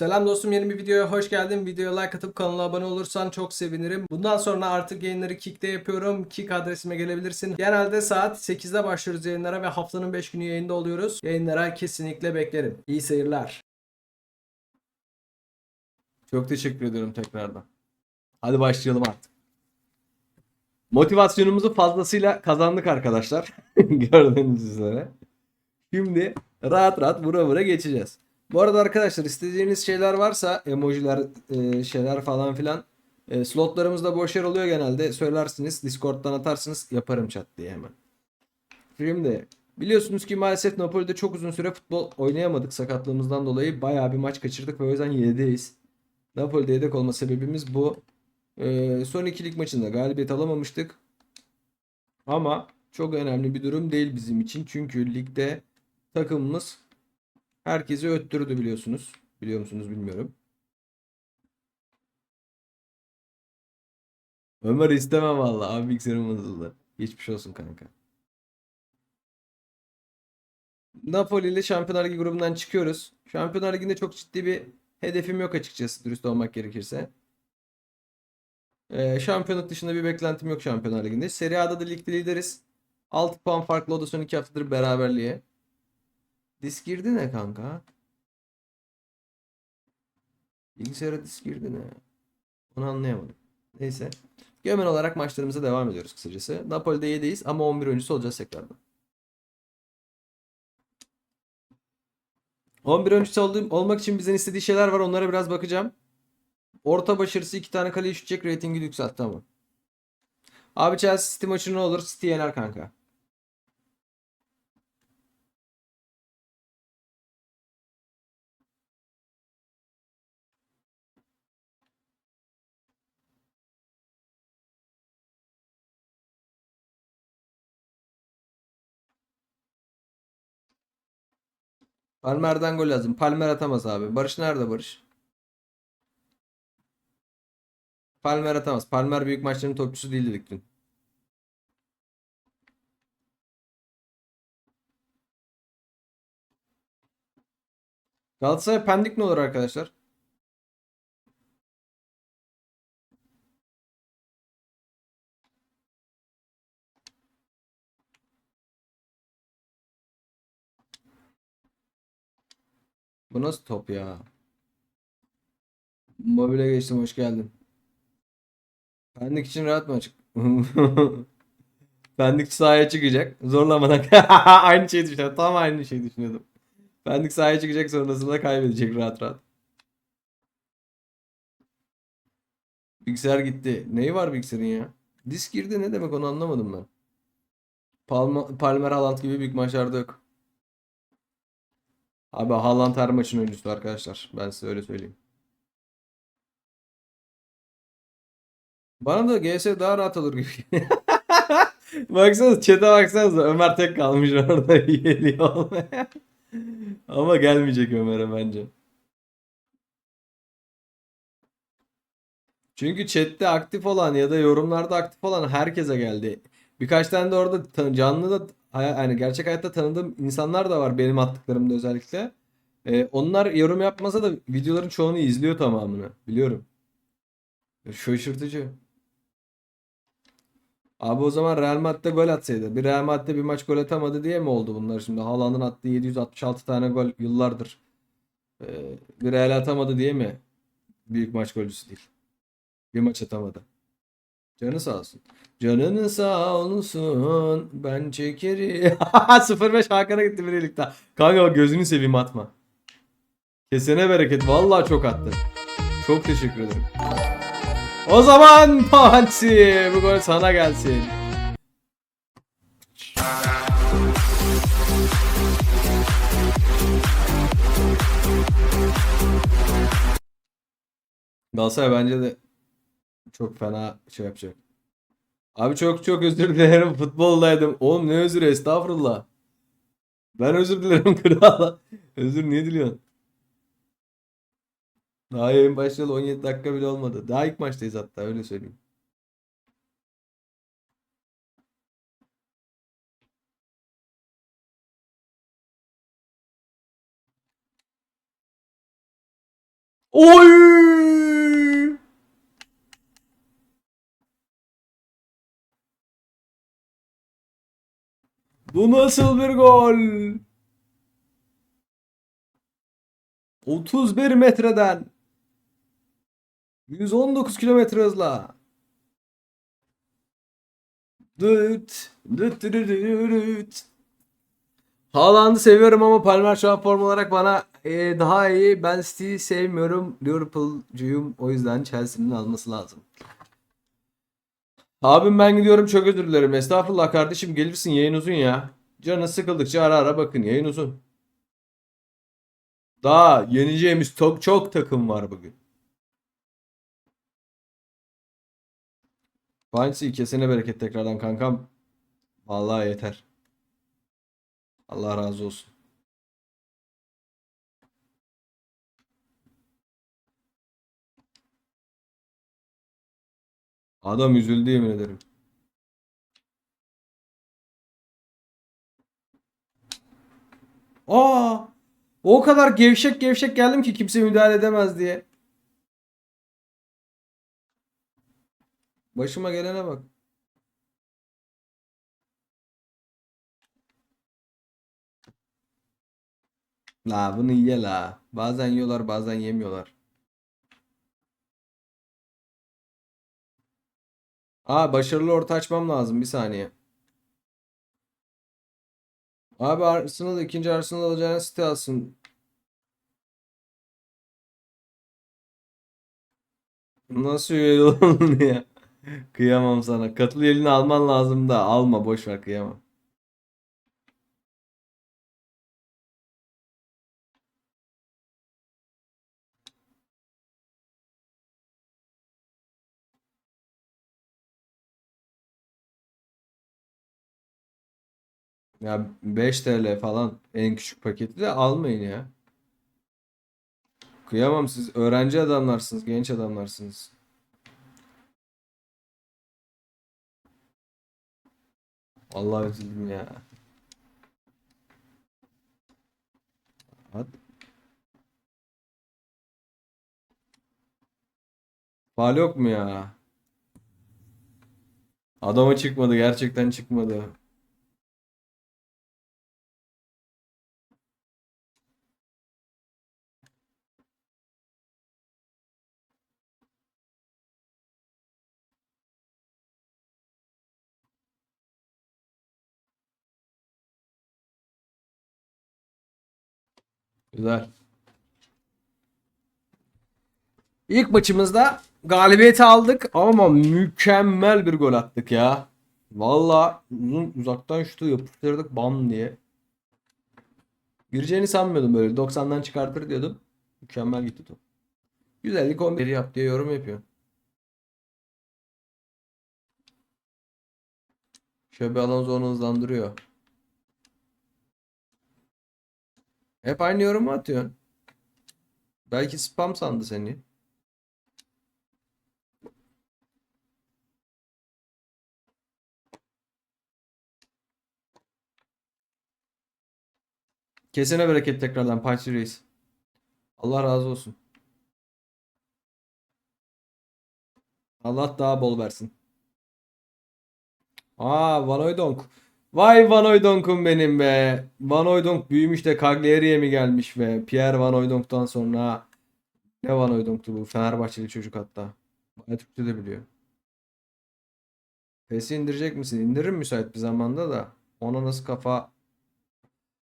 Selam dostum yeni bir videoya hoş geldin. Videoya like atıp kanala abone olursan çok sevinirim. Bundan sonra artık yayınları Kick'te yapıyorum. Kick adresime gelebilirsin. Genelde saat 8'de başlıyoruz yayınlara ve haftanın 5 günü yayında oluyoruz. Yayınlara kesinlikle beklerim. İyi seyirler. Çok teşekkür ediyorum tekrardan. Hadi başlayalım artık. Motivasyonumuzu fazlasıyla kazandık arkadaşlar. Gördüğünüz üzere. Şimdi rahat rahat vura vura geçeceğiz. Bu arada arkadaşlar istediğiniz şeyler varsa emojiler e, şeyler falan filan e, slotlarımızda boş yer oluyor genelde. Söylersiniz Discord'dan atarsınız yaparım chat diye hemen. Şimdi biliyorsunuz ki maalesef Napoli'de çok uzun süre futbol oynayamadık sakatlığımızdan dolayı. Bayağı bir maç kaçırdık ve o yüzden 7'deyiz. Napoli'de yedek olma sebebimiz bu. E, son iki lig maçında galibiyet alamamıştık. Ama çok önemli bir durum değil bizim için. Çünkü ligde takımımız herkesi öttürdü biliyorsunuz. Biliyor musunuz bilmiyorum. Ömer istemem valla. Abi bilgisayarım bozuldu. Geçmiş olsun kanka. Napoli ile Şampiyonlar Ligi grubundan çıkıyoruz. Şampiyonlar Ligi'nde çok ciddi bir hedefim yok açıkçası dürüst olmak gerekirse. Ee, şampiyonluk dışında bir beklentim yok Şampiyonlar Ligi'nde. Serie A'da da ligde lideriz. 6 puan farklı o da son 2 haftadır beraberliğe. Disk girdi ne kanka? Bilgisayara disk girdi ne? Onu anlayamadım. Neyse. Genel olarak maçlarımıza devam ediyoruz kısacası. Napoli'de 7'yiz ama 11 oyuncusu olacağız tekrardan. 11 oyuncusu olduğum, olmak için bizden istediği şeyler var. Onlara biraz bakacağım. Orta başarısı 2 tane kaleyi şutacak. Ratingi yükselt tamam. Abi Chelsea City maçı ne olur? City yener kanka. Palmer'den gol lazım. Palmer atamaz abi. Barış nerede Barış? Palmer atamaz. Palmer büyük maçların topçusu değil dedik dün. Galatasaray Pendik ne olur arkadaşlar? Bu nasıl top ya? Mobile geçtim hoş geldin. Pendik için rahat maç. Pendik sahaya çıkacak. Zorlamadan. aynı şeyi düşünüyordum. Tam aynı şeyi düşünüyordum. Pendik sahaya çıkacak sonrasında kaybedecek rahat rahat. Bilgisayar gitti. Neyi var bilgisayarın ya? Disk girdi ne demek onu anlamadım ben. Palma, Palmer Haaland gibi büyük maçlarda yok. Abi Haaland her maçın oyuncusu arkadaşlar. Ben size öyle söyleyeyim. Bana da GS daha rahat olur gibi. Baksanıza chat'e baksanıza Ömer tek kalmış orada geliyor olmaya. Ama gelmeyecek Ömer'e bence. Çünkü chat'te aktif olan ya da yorumlarda aktif olan herkese geldi. Birkaç tane de orada canlı da yani gerçek hayatta tanıdığım insanlar da var benim attıklarımda özellikle. Ee, onlar yorum yapmasa da videoların çoğunu izliyor tamamını. Biliyorum. Şaşırtıcı. Abi o zaman Real Madrid'de gol atsaydı. Bir Real Madrid'de bir maç gol atamadı diye mi oldu bunlar şimdi? Haaland'ın attığı 766 tane gol yıllardır. Ee, bir Real atamadı diye mi? Büyük maç golcüsü değil. Bir maç atamadı. Canı sağ olsun. Canının sağ olsun. Ben çekerim. 05 Hakan'a gitti birlikte. Kanka bak gözünü seveyim atma. Kesene bereket. Vallahi çok attın. Çok teşekkür ederim. O zaman Pansi bu gol sana gelsin. Galatasaray bence de çok fena şey yapacak. Abi çok çok özür dilerim futboldaydım. Oğlum ne özür estağfurullah. Ben özür dilerim kral. Özür niye diliyorsun? Daha yayın başlayalı 17 dakika bile olmadı. Daha ilk maçtayız hatta öyle söyleyeyim. Oy! Bu nasıl bir gol? 31 metreden 119 kilometre hızla. Düt, düt, düt, düt, düt. Haaland'ı seviyorum ama Palmer şu an form olarak bana e, daha iyi. Ben City'yi sevmiyorum. Liverpool'cuyum. O yüzden Chelsea'nin alması lazım. Abim ben gidiyorum çok özür dilerim. Estağfurullah kardeşim gelirsin yayın uzun ya. Canı sıkıldıkça ara ara bakın yayın uzun. Daha yeneceğimiz çok çok takım var bugün. Fancy kesene bereket tekrardan kankam. Vallahi yeter. Allah razı olsun. Adam üzüldü yemin ederim. Aa! O kadar gevşek gevşek geldim ki kimse müdahale edemez diye. Başıma gelene bak. La bunu ye la. Bazen yiyorlar bazen yemiyorlar. Aa başarılı orta açmam lazım bir saniye. Abi Arsenal ikinci Arsenal alacağını City alsın. Nasıl üye olun ya? Kıyamam sana. Katıl elini alman lazım da alma boş ver kıyamam. Ya 5 TL falan en küçük paketi de almayın ya. Kıyamam siz öğrenci adamlarsınız, genç adamlarsınız. Vallahi üzüldüm ya. At. Faul yok mu ya? Adama çıkmadı, gerçekten çıkmadı. Güzel. İlk maçımızda galibiyeti aldık ama mükemmel bir gol attık ya. Valla uzun uzaktan şutu yapıştırdık bam diye. Gireceğini sanmıyordum böyle. 90'dan çıkartır diyordum. Mükemmel gitti top. Güzellik 11 yap diye yorum yapıyor. Şöyle Alonso onu hızlandırıyor. Hep aynı yorumu atıyorsun. Belki spam sandı seni. Kesene bereket tekrardan Punch Reis. Allah razı olsun. Allah daha bol versin. Aa Van Hooijdonk. Vay Van Hooijdonk'um benim be. Van Hooijdonk büyümüş de Cagliari'ye mi gelmiş be? Pierre Van Hooijdonk'tan sonra ne Van Hooijdonk'tu bu? Fenerbahçeli çocuk hatta. Bayağı Türkçe de biliyor. PES'i indirecek misin? İndiririm müsait bir zamanda da. Ona nasıl kafa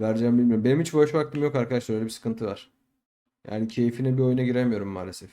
vereceğim bilmiyorum. Benim hiç boş vaktim yok arkadaşlar. Öyle bir sıkıntı var. Yani keyfine bir oyuna giremiyorum maalesef.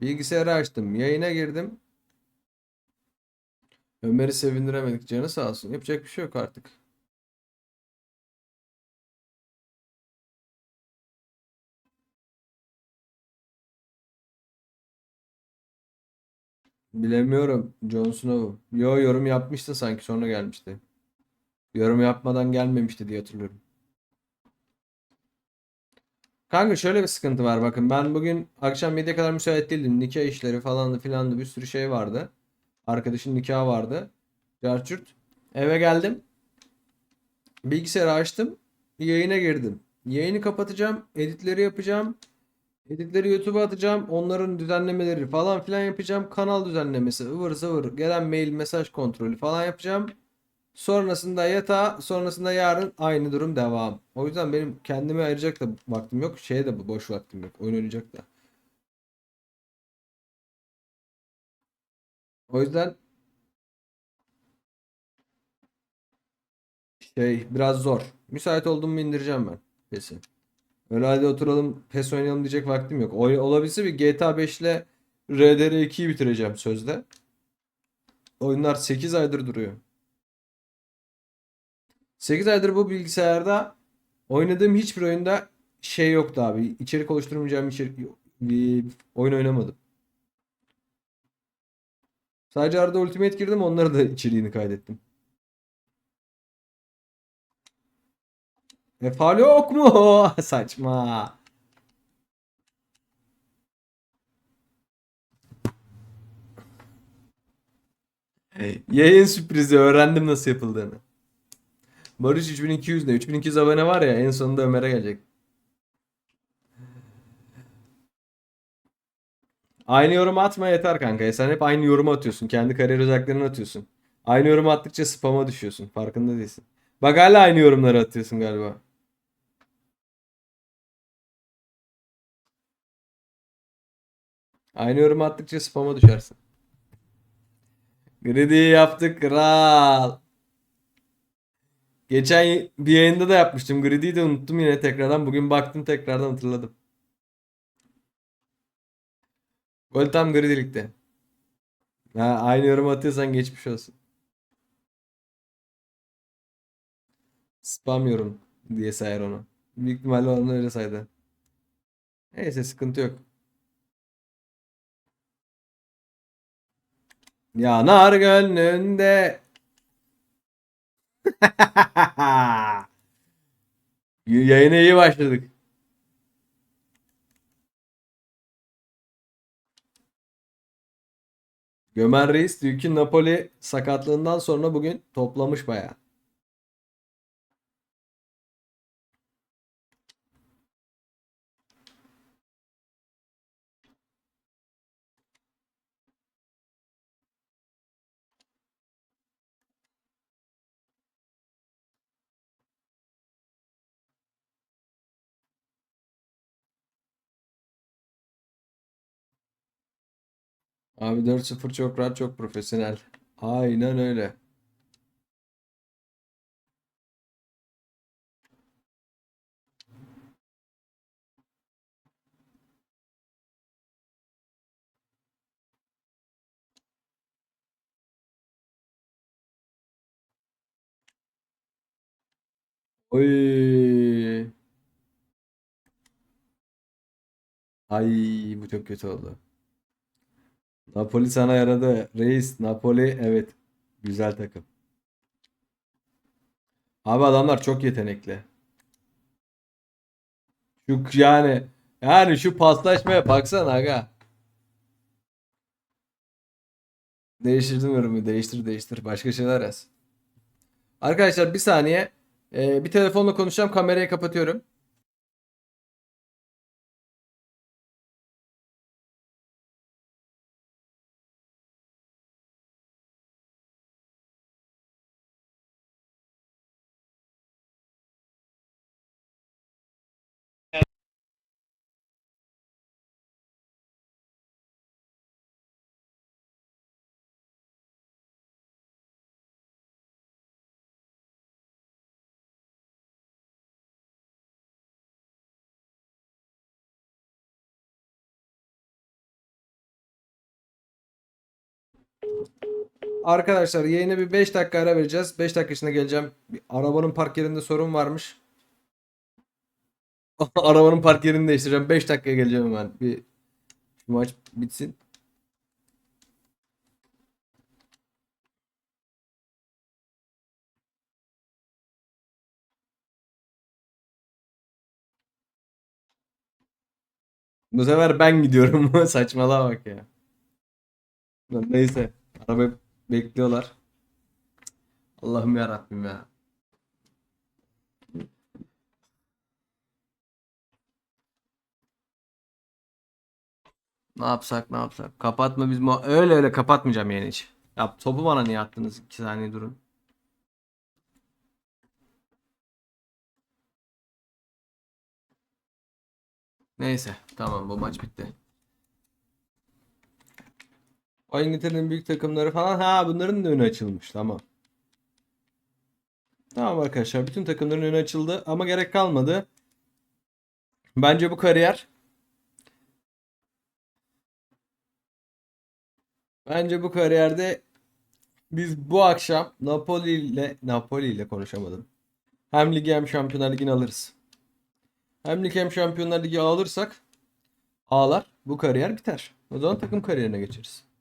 Bilgisayarı açtım. Yayına girdim. Ömer'i sevindiremedik. Canı sağ olsun. Yapacak bir şey yok artık. Bilemiyorum. Jon Snow. Yo yorum yapmıştı sanki sonra gelmişti. Yorum yapmadan gelmemişti diye hatırlıyorum. Kanka şöyle bir sıkıntı var bakın. Ben bugün akşam 7'ye kadar müsait değildim. Nikah işleri falandı filandı bir sürü şey vardı. Arkadaşın nikahı vardı. Carçurt. Eve geldim. Bilgisayarı açtım. Yayına girdim. Yayını kapatacağım. Editleri yapacağım. Editleri YouTube'a atacağım. Onların düzenlemeleri falan filan yapacağım. Kanal düzenlemesi, ıvır zıvır, gelen mail, mesaj kontrolü falan yapacağım. Sonrasında yatağa, sonrasında yarın aynı durum devam. O yüzden benim kendime ayıracak da vaktim yok. Şeye de boş vaktim yok. Oyun oynayacak da. O yüzden şey biraz zor. Müsait olduğumu indireceğim ben. PES'i. Öyle hadi oturalım PES oynayalım diyecek vaktim yok. Oy, olabilse bir GTA 5 ile RDR2'yi bitireceğim sözde. Oyunlar 8 aydır duruyor. 8 aydır bu bilgisayarda oynadığım hiçbir oyunda şey yoktu abi. İçerik oluşturmayacağım içerik bir oyun oynamadım. Sadece arada Ultimate girdim onları da içeriğini kaydettim. E faal yok mu? Saçma. Yayın sürprizi öğrendim nasıl yapıldığını. Barış 3200 ne? 3200 abone var ya en sonunda Ömer'e gelecek. Aynı yorum atma yeter kanka. Sen hep aynı yorumu atıyorsun. Kendi kariyer özelliklerini atıyorsun. Aynı yorumu attıkça spam'a düşüyorsun. Farkında değilsin. Bak hala aynı yorumları atıyorsun galiba. Aynı yorumu attıkça spam'a düşersin. Greedy yaptık kral. Geçen bir yayında da yapmıştım. Greedy'yi de unuttum yine tekrardan. Bugün baktım tekrardan hatırladım. Gol tam Greedy'likte. Ha, aynı yorum atıyorsan geçmiş olsun. Spam yorum diye sayar onu. Büyük ihtimalle onu öyle saydı. Neyse sıkıntı yok. Yanar gönlünde. Yayına iyi başladık. Gömer Reis Dünkü Napoli sakatlığından sonra bugün toplamış bayağı. Abi 4-0 çok rahat çok profesyonel. Aynen öyle. Oy. Ay bu çok kötü oldu. Napoli sana yaradı. Reis Napoli evet. Güzel takım. Abi adamlar çok yetenekli. Şu yani yani şu paslaşmaya baksana aga. Değiştirdim yorumu. Değiştir değiştir. Başka şeyler yaz. Arkadaşlar bir saniye. Ee, bir telefonla konuşacağım. Kamerayı kapatıyorum. Arkadaşlar yayına bir 5 dakika ara vereceğiz. 5 dakika içinde geleceğim. Bir arabanın park yerinde sorun varmış. Arabanın park yerini değiştireceğim. 5 dakikaya geleceğim hemen. Bir şu maç bitsin. Bu sefer ben gidiyorum. Saçmalığa bak ya. Neyse. Araba bekliyorlar. Allah'ım ya Rabbim ya. Ne yapsak ne yapsak. Kapatma biz öyle öyle kapatmayacağım yani hiç. Ya topu bana niye attınız? 2 saniye durun. Neyse tamam bu maç bitti. O İngiltere'nin büyük takımları falan ha bunların da önü açılmış tamam. Tamam arkadaşlar bütün takımların önü açıldı ama gerek kalmadı. Bence bu kariyer Bence bu kariyerde biz bu akşam Napoli ile Napoli ile konuşamadım. Hem ligi hem Şampiyonlar Ligi'ni alırız. Hem lig hem Şampiyonlar Ligi alırsak ağlar bu kariyer biter. O zaman takım kariyerine geçeriz.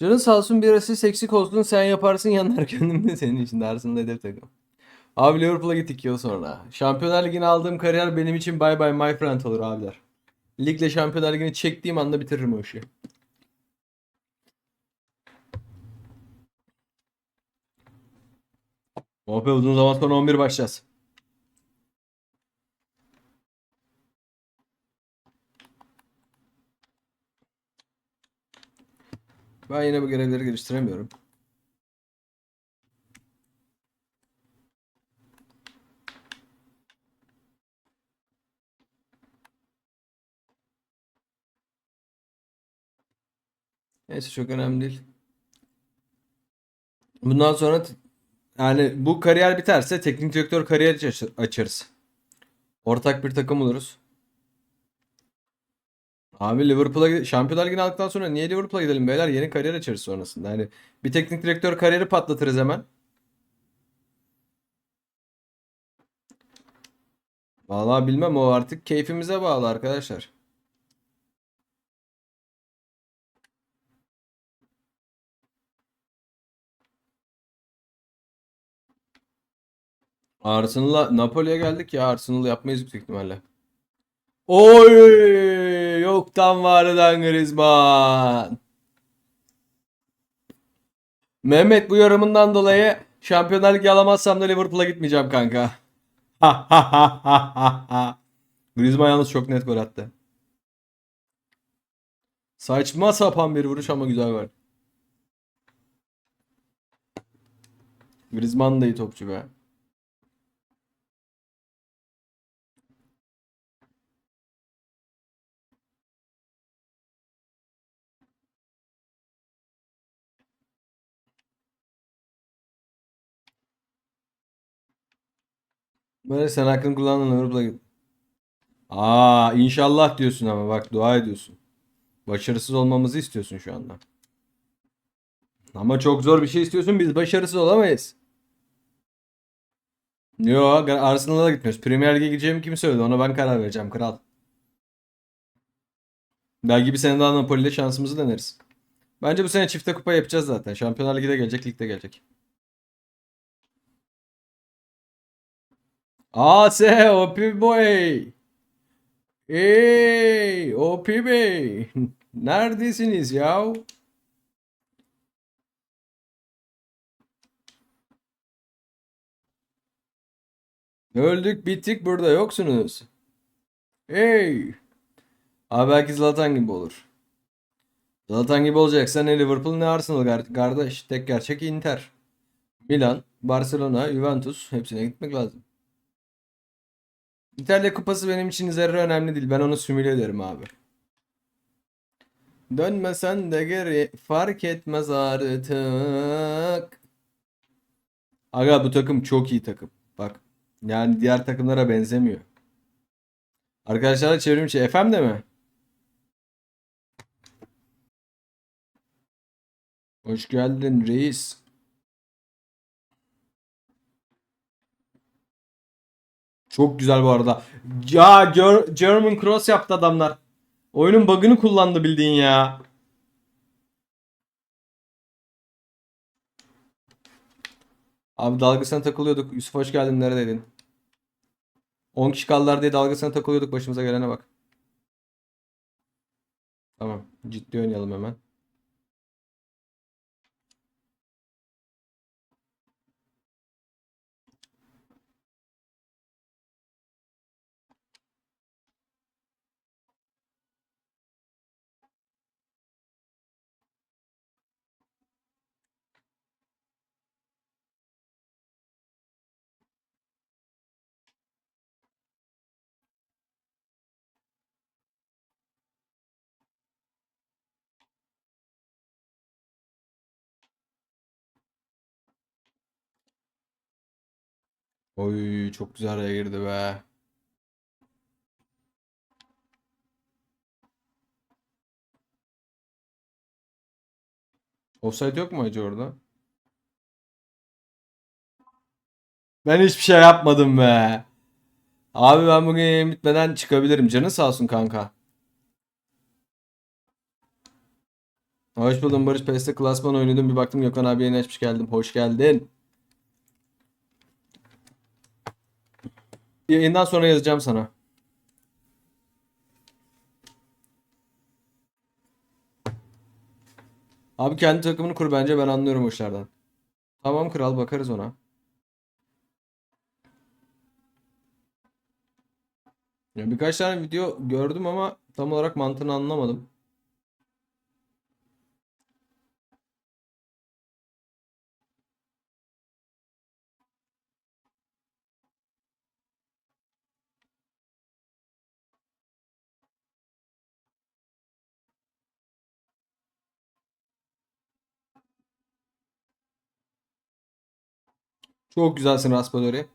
Canın sağ olsun bir asist eksik olsun sen yaparsın yanlar kendim de senin için dersin hedef takım. Abi Liverpool'a gittik yıl sonra. Şampiyonlar Ligi'ni aldığım kariyer benim için bye bye my friend olur abiler. Ligle Şampiyonlar Ligi'ni çektiğim anda bitiririm o işi. OP uzun zaman sonra 11 başlayacağız. Ben yine bu görevleri geliştiremiyorum. Neyse çok önemli değil. Bundan sonra yani bu kariyer biterse teknik direktör kariyeri aç- açarız. Ortak bir takım oluruz. Abi Liverpool'a Şampiyonlar Ligi'ni aldıktan sonra niye Liverpool'a gidelim beyler? Yeni kariyer açarız sonrasında. Yani bir teknik direktör kariyeri patlatırız hemen. Vallahi bilmem o artık keyfimize bağlı arkadaşlar. Arsenal'la Napoli'ye geldik ya Arsenal yapmayız yüksek ihtimalle. Oy! Yoktan var eden Griezmann. Mehmet bu yorumundan dolayı Şampiyonlar Ligi alamazsam da Liverpool'a gitmeyeceğim kanka. Griezmann yalnız çok net gol attı. Saçma sapan bir vuruş ama güzel var. Griezmann da iyi topçu be. Böyle sen hakkını kullandın Liverpool'a git. Aa inşallah diyorsun ama bak dua ediyorsun. Başarısız olmamızı istiyorsun şu anda. Ama çok zor bir şey istiyorsun biz başarısız olamayız. Yo Arsenal'a gitmiyoruz. Premier Lig'e gideceğimi kim söyledi? Ona ben karar vereceğim kral. Belki bir sene daha Napoli ile şansımızı deneriz. Bence bu sene çifte kupa yapacağız zaten. Şampiyonlar Ligi de gelecek, lig de gelecek. AS OP Boy. Hey OP Bey. Neredesiniz ya? Öldük bittik burada yoksunuz. Hey. Abi belki Zlatan gibi olur. Zlatan gibi olacaksa ne Liverpool ne Arsenal kar- kardeş. Tek gerçek Inter. Milan, Barcelona, Juventus hepsine gitmek lazım. İtalya Kupası benim için zerre önemli değil. Ben onu simüle ederim abi. Dönmesen de geri fark etmez artık. Aga bu takım çok iyi takım. Bak. Yani diğer takımlara benzemiyor. Arkadaşlar çevrim içi. FM de mi? Hoş geldin reis. Çok güzel bu arada. Ya Ger- German Cross yaptı adamlar. Oyunun bug'ını kullandı bildiğin ya. Abi dalgasına takılıyorduk. Yusuf hoş geldin. Neredeydin? 10 kişi kaldılar diye dalgasına takılıyorduk. Başımıza gelene bak. Tamam. Ciddi oynayalım hemen. Oy çok güzel araya girdi be. Offside yok mu acı orada? Ben hiçbir şey yapmadım be. Abi ben bugün yayın bitmeden çıkabilirim. Canın sağ olsun kanka. Hoş buldum Barış PS'te klasman oynadım. Bir baktım Gökhan abi yeni açmış geldim. Hoş geldin. Yayından sonra yazacağım sana. Abi kendi takımını kur bence ben anlıyorum o işlerden. Tamam kral bakarız ona. Ya birkaç tane video gördüm ama tam olarak mantığını anlamadım. Çok güzelsin Raspadori.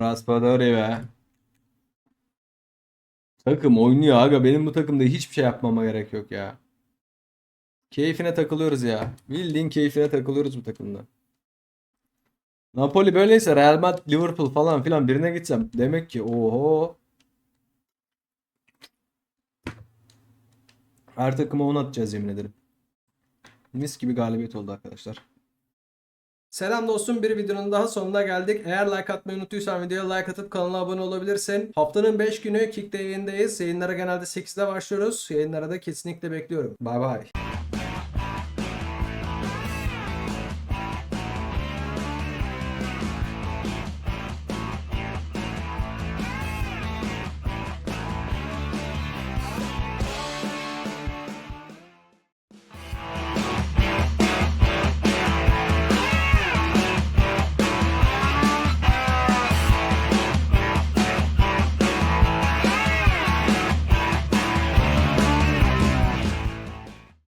Raspadori be. Takım oynuyor aga. Benim bu takımda hiçbir şey yapmama gerek yok ya. Keyfine takılıyoruz ya. Bildiğin keyfine takılıyoruz bu takımda. Napoli böyleyse Real Madrid, Liverpool falan filan birine gitsem demek ki oho. Her takıma 10 atacağız yemin ederim. Mis gibi galibiyet oldu arkadaşlar. Selam dostum bir videonun daha sonuna geldik. Eğer like atmayı unuttuysan videoya like atıp kanala abone olabilirsin. Haftanın 5 günü Kick'te yayındayız. Yayınlara genelde 8'de başlıyoruz. Yayınlara da kesinlikle bekliyorum. Bay bay.